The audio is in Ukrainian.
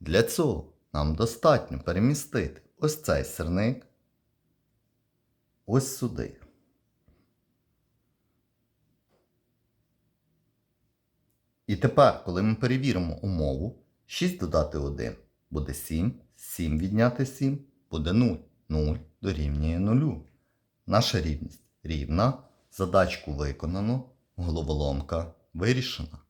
Для цього нам достатньо перемістити ось цей сирник ось сюди. І тепер, коли ми перевіримо умову, 6 додати 1 буде 7, 7 відняти 7 буде 0. 0 дорівнює 0. Наша рівність рівна, задачку виконано, головоломка вирішена.